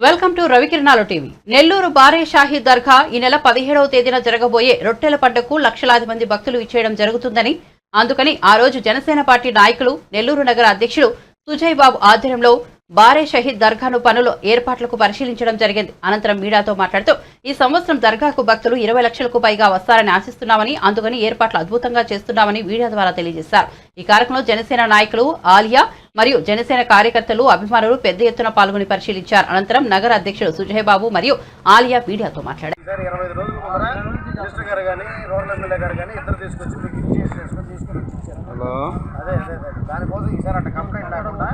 Welcome to Ravikiranalu TV. Nellore Bare Shahi Dargah ఈ నెల పదిహేడవ తేదీన జరగబోయే రొట్టెల పండుగకు లక్షలాది మంది భక్తులు ఇచ్చేయడం జరుగుతుందని అందుకని ఆ రోజు జనసేన పార్టీ నాయకులు నెల్లూరు నగర అధ్యక్షుడు సుజయ్ బాబు ఆధ్వర్యంలో బారే షహీద్ దర్గాను పనుల ఏర్పాట్లకు పరిశీలించడం జరిగింది. అనంతరం మీడియాతో మాట్లాడుతూ ఈ సంవత్సరం దర్గాకు భక్తులు ఇరవై లక్షలకు పైగా వస్తారని ఆశిస్తున్నామని అందుకని ఏర్పాట్లు అద్భుతంగా చేస్తున్నామని మీడియా ద్వారా తెలియజేశారు. ఈ కార్యక్రమంలో జనసేన నాయకులు ఆలియా మరియు జనసేన కార్యకర్తలు అభిమానులు పెద్ద ఎత్తున పాల్గొని పరిశీలించారు. అనంతరం నగర అధ్యక్షుడు సుజయ్ బాబు మరియు ఆలియా మీడియాతో మాట్లాడారు. హలో. అదే అదే దానికోసం ఈసారి కంప్లైంట్ లేకుండా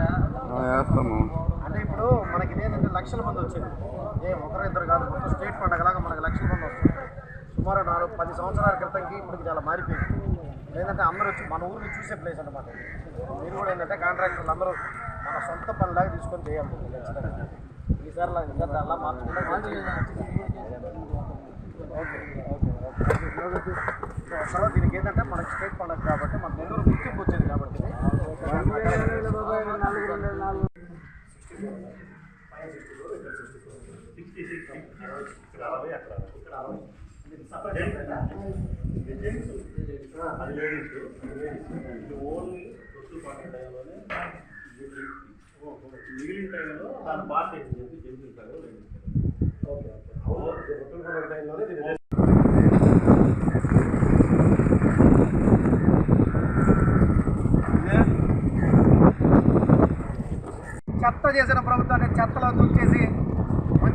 ఆ, వేస్తాము అంటే ఇప్పుడు మనకి ఇదేంటంటే లక్షల మంది వచ్చేది ఏ ఒకరు ఇద్దరు కాదు మొత్తం స్టేట్ పండగలాగా మనకు లక్షల మంది వస్తుంది సుమారు నాలుగు పది సంవత్సరాల క్రితంకి ఇప్పటికి చాలా మారిపోయింది. ఏంటంటే అందరూ వచ్చి మన ఊరిని చూసే ప్లేస్ అనమాట మీరు కూడా ఏంటంటే కాంట్రాక్టర్లు అందరూ మన సొంత పనిలాగా తీసుకొని చేయాలి. ఈసారి అలా మార్చుకుంటే ఓకే ఓకే ఓకే దీనికి ఏంటంటే మనకి స్టేట్ పండుగ కాబట్టి మన నెల్లూరు గుర్తింపు వచ్చింది కాబట్టి. నాలుగు నాలుగు. మిగిలిన టైంలో దాని చెప్పి ఓకే ఓకే టైంలోనే చెత్త చేసిన ప్రభుత్వాన్ని చెత్తలో దుంచేసి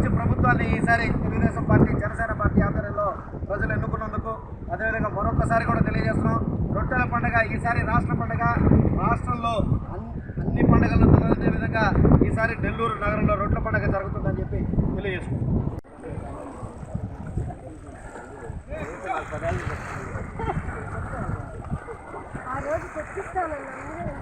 మంచి ప్రభుత్వాన్ని ఈసారి తెలుగుదేశం పార్టీ జనసేన పార్టీ ఆధ్వర్యంలో ప్రజలు ఎన్నుకున్నందుకు అదేవిధంగా మరొకసారి కూడా తెలియజేస్తున్నాం. రొట్టెల పండుగ ఈసారి రాష్ట్ర పండుగ. రాష్ట్రంలో అన్ని అన్ని పండుగలు జరగే విధంగా ఈసారి నెల్లూరు నగరంలో రొట్టెల పండుగ జరుగుతుందని చెప్పి తెలియజేస్తున్నాం. ఆ రోజు మీరే వెళ్ళిపోయారు.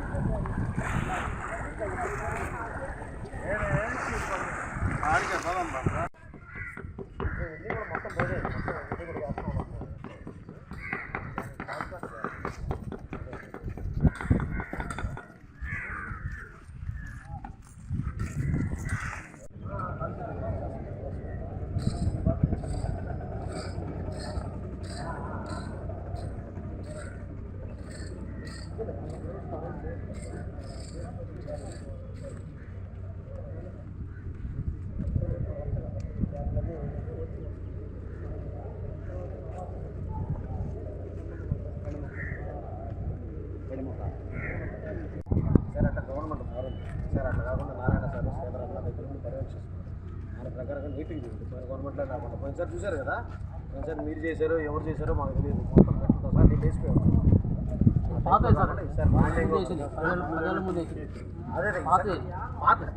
సార్ అట్లా గవర్నమెంట్ మారింది సార్ అట్లా కాకుండా నారాయణ సార్ శ్రీధర్ పర్యవేక్షిస్తుంది ఆయన ప్రకారంగా నీటికి పోయిన గవర్నమెంట్లో కాకుండా పోయినసారి చూశారు కదా? పోయినసారి మీరు చేశారో ఎవరు చేశారో మాకు తెలియదు. మొత్తం పెట్టడంతో సార్. నేను వేసిపోయాను అదే పాత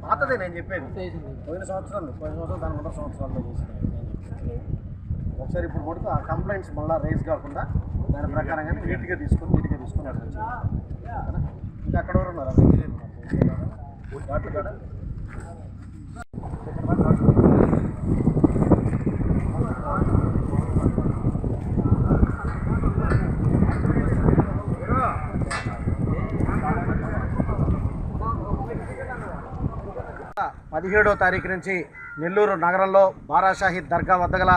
పాతదే నేను చెప్పేది. పోయిన సంవత్సరం పోయిన సంవత్సరం దాని ముందర సంవత్సరాల్లో చేసిన ఒకసారి ఇప్పుడు మటుకు ఆ కంప్లైంట్స్ మళ్ళీ రైజ్ కాకుండా దాని ప్రకారంగానే నీట్గా తీసుకొని నీట్గా తీసుకొని ఓకేనా? ఇంకా అక్కడ ఎవరు ఉన్నారు అక్కడ ఇంజనీర్ ఉన్నారు. డాక్టర్ కాడ ఇక్కడ రా, డాక్టర్. పదిహేడో తారీఖు నుంచి నెల్లూరు నగరంలో బారాషాహి దర్గా వద్ద గల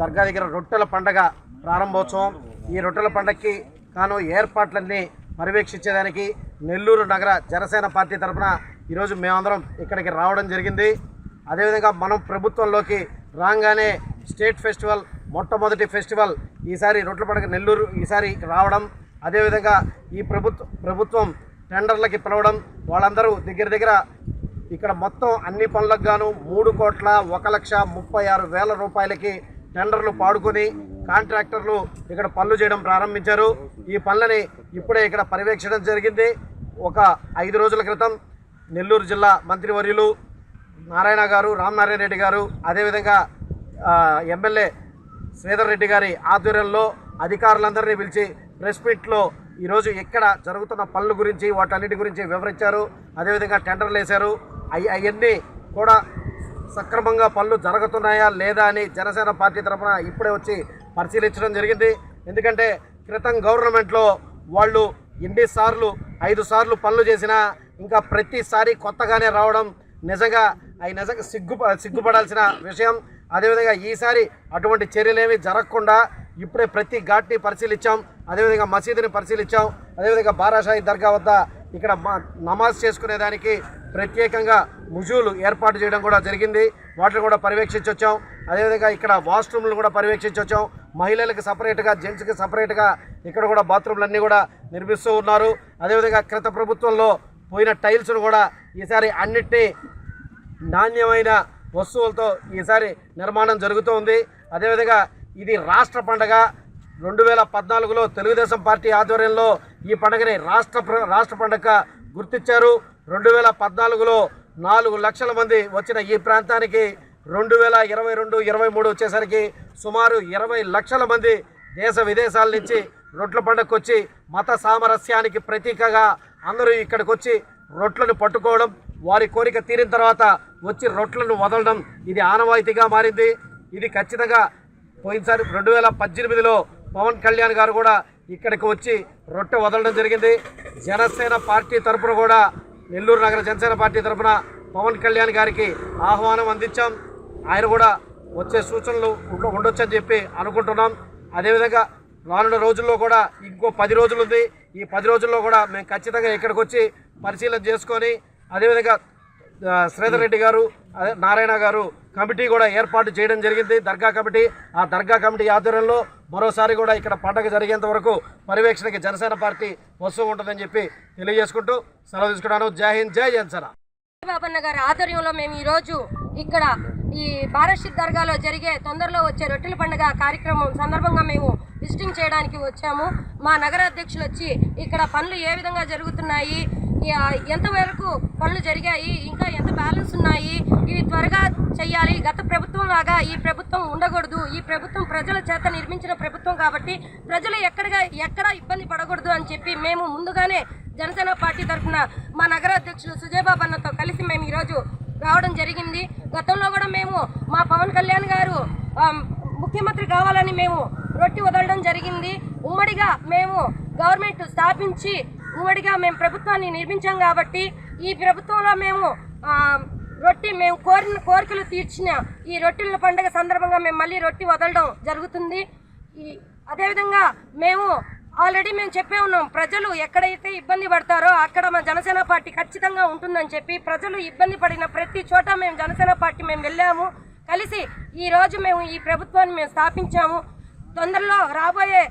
దర్గా దగ్గర రొట్టెల పండగ ప్రారంభోత్సవం. ఈ రొట్టెల పండగకి కాను ఏర్పాట్లన్నీ పర్యవేక్షించేదానికి నెల్లూరు నగర జనసేన పార్టీ తరఫున ఈరోజు మేమందరం ఇక్కడికి రావడం జరిగింది. అదేవిధంగా మనం ప్రభుత్వంలోకి రాగానే స్టేట్ ఫెస్టివల్ మొట్టమొదటి ఫెస్టివల్ ఈసారి రొట్టెల పండుగ నెల్లూరు ఈసారి రావడం. అదేవిధంగా ఈ ప్రభుత్వ ప్రభుత్వం టెండర్లకి పిలవడం. వాళ్ళందరూ దగ్గర దగ్గర ఇక్కడ మొత్తం అన్ని పనులకు గాను మూడు కోట్ల ఒక లక్ష ముప్పై ఆరు వేల రూపాయలకి టెండర్లు పాడుకొని కాంట్రాక్టర్లు ఇక్కడ పనులు చేయడం ప్రారంభించారు. ఈ పనులని ఇప్పుడే ఇక్కడ పర్యవేక్షించడం జరిగింది. ఒక ఐదు రోజుల క్రితం నెల్లూరు జిల్లా మంత్రివర్యులు నారాయణ గారు రామనారాయణ రెడ్డి గారు అదేవిధంగా ఎమ్మెల్యే శ్రీధర్ రెడ్డి గారి ఆధ్వర్యంలో అధికారులందరినీ పిలిచి ప్రెస్ మీట్లో ఈరోజు ఎక్కడ జరుగుతున్న పనుల గురించి వాటన్నిటి గురించి వివరించారు. అదేవిధంగా టెండర్లు వేశారు. అవన్నీ కూడా సక్రమంగా పనులు జరుగుతున్నాయా లేదా అని జనసేన పార్టీ తరఫున ఇప్పుడే వచ్చి పరిశీలించడం జరిగింది. ఎందుకంటే క్రితం గవర్నమెంట్లో వాళ్ళు ఎన్నిసార్లు ఐదు సార్లు పనులు చేసినా ఇంకా ప్రతిసారి కొత్తగానే రావడం నిజంగా అవి నిజంగా సిగ్గు సిగ్గుపడాల్సిన విషయం. అదేవిధంగా ఈసారి అటువంటి చర్యలేమి జరగకుండా ఇప్పుడే ప్రతి ఘాట్ని పరిశీలించాం. అదేవిధంగా మసీదుని పరిశీలించాం. అదేవిధంగా బారాషాహి దర్గా వద్ద ఇక్కడ మ- నమాజ్ చేసుకునేదానికి ప్రత్యేకంగా ముజువులు ఏర్పాటు చేయడం కూడా జరిగింది. వాటిని కూడా పర్యవేక్షించి వచ్చాం. అదేవిధంగా ఇక్కడ వాష్రూమ్లు కూడా పర్యవేక్షించి వచ్చాం. మహిళలకు సపరేట్గా జెంట్స్కి సపరేట్గా ఇక్కడ కూడా బాత్రూమ్లన్నీ కూడా నిర్మిస్తూ ఉన్నారు. అదేవిధంగా క్రిత ప్రభుత్వంలో పోయిన టైల్స్ను కూడా ఈసారి అన్నిటినీ నాణ్యమైన వస్తువులతో ఈసారి నిర్మాణం జరుగుతూ ఉంది. అదేవిధంగా ఇది రాష్ట్ర పండగ. రెండు వేల పద్నాలుగులో తెలుగుదేశం పార్టీ ఆధ్వర్యంలో ఈ పండుగని రాష్ట్ర ప్ర- రాష్ట్ర పండగ గుర్తించారు. రెండు వేల పద్నాలుగులో నాలుగు లక్షల మంది వచ్చిన ఈ ప్రాంతానికి రెండు వేల ఇరవై రెండు ఇరవై మూడు వచ్చేసరికి సుమారు ఇరవై లక్షల మంది దేశ విదేశాల నుంచి రొట్ల పండుగకు వచ్చి మత సామరస్యానికి ప్రతీకగా అందరూ ఇక్కడికి వచ్చి రొట్లను పట్టుకోవడం వారి కోరిక తీరిన తర్వాత వచ్చి రొట్లను వదలడం ఇది ఆనవాయితీగా మారింది. ఇది ఖచ్చితంగా పోయినసారి రెండు వేల పద్దెనిమిదిలో పవన్ కళ్యాణ్ గారు కూడా ఇక్కడికి వచ్చి రొట్టె వదలడం జరిగింది. జనసేన పార్టీ తరపున కూడా నెల్లూరు నగర జనసేన పార్టీ తరపున పవన్ కళ్యాణ్ గారికి ఆహ్వానం అందించాం. ఆయన కూడా వచ్చే సూచనలు ఉండొచ్చని చెప్పి అనుకుంటున్నాం. అదేవిధంగా రానున్న రోజుల్లో కూడా ఇంకో పది రోజులు ఉంది. ఈ పది రోజుల్లో కూడా మేము ఖచ్చితంగా ఇక్కడికి వచ్చి పరిశీలన చేసుకొని అదేవిధంగా శ్రీధర్ రెడ్డి గారు అదే నారాయణ గారు కమిటీ కూడా ఏర్పాటు చేయడం జరిగింది. దర్గా కమిటీ ఆ దర్గా కమిటీ ఆధ్వర్యంలో మరోసారి కూడా ఇక్కడ పండగ జరిగేంత వరకు పర్యవేక్షణకి జనసేన పార్టీ వస్తూ ఉంటుందని చెప్పి తెలియజేసుకుంటూ సెలవు తీసుకున్నాను. జై హింద్ జై జనసేన. బాబన్న గారి ఆధ్వర్యంలో మేము ఈరోజు ఇక్కడ ఈ బారషిద్ దర్గాలో జరిగే తొందరలో వచ్చే రొట్టెల పండుగ కార్యక్రమం సందర్భంగా మేము విజిటింగ్ చేయడానికి వచ్చాము. మా నగర అధ్యక్షులు వచ్చి ఇక్కడ పనులు ఏ విధంగా జరుగుతున్నాయి ఎంతవరకు పనులు జరిగాయి ఇంకా ఎంత బ్యాలెన్స్ ఉన్నాయి ఇవి త్వరగా చెయ్యాలి. గత ప్రభుత్వం లాగా ఈ ప్రభుత్వం ఉండకూడదు. ఈ ప్రభుత్వం ప్రజల చేత నిర్మించిన ప్రభుత్వం కాబట్టి ప్రజలు ఎక్కడగా ఎక్కడ ఇబ్బంది పడకూడదు అని చెప్పి మేము ముందుగానే జనసేన పార్టీ తరఫున మా నగర అధ్యక్షులు సుజయబాబు అన్నతో కలిసి మేము ఈరోజు రావడం జరిగింది. గతంలో కూడా మేము మా పవన్ కళ్యాణ్ గారు ముఖ్యమంత్రి కావాలని మేము రొట్టి వదలడం జరిగింది. ఉమ్మడిగా మేము గవర్నమెంట్ స్థాపించి ఉమ్మడిగా మేము ప్రభుత్వాన్ని నిర్మించాం కాబట్టి ఈ ప్రభుత్వంలో మేము రొట్టి మేము కోరిన కోరికలు తీర్చిన ఈ రొట్టెల పండుగ సందర్భంగా మేము మళ్ళీ రొట్టి వదలడం జరుగుతుంది. ఈ అదేవిధంగా మేము ఆల్రెడీ మేము చెప్పే ఉన్నాం ప్రజలు ఎక్కడైతే ఇబ్బంది పడతారో అక్కడ మా జనసేన పార్టీ ఖచ్చితంగా ఉంటుందని చెప్పి ప్రజలు ఇబ్బంది పడిన ప్రతి చోట మేము జనసేన పార్టీ మేము వెళ్ళాము. కలిసి ఈ రోజు మేము ఈ ప్రభుత్వాన్ని మేము స్థాపించాము. తొందరలో రాబోయే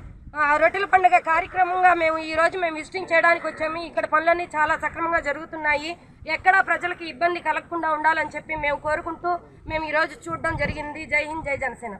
రొట్టెల పండుగ కార్యక్రమంగా మేము ఈరోజు మేము విజిటింగ్ చేయడానికి వచ్చాము. ఇక్కడ పనులన్నీ చాలా సక్రమంగా జరుగుతున్నాయి. ఎక్కడా ప్రజలకు ఇబ్బంది కలగకుండా ఉండాలని చెప్పి మేము కోరుకుంటూ మేము ఈరోజు చూడడం జరిగింది. జై హింద్ జై జనసేన.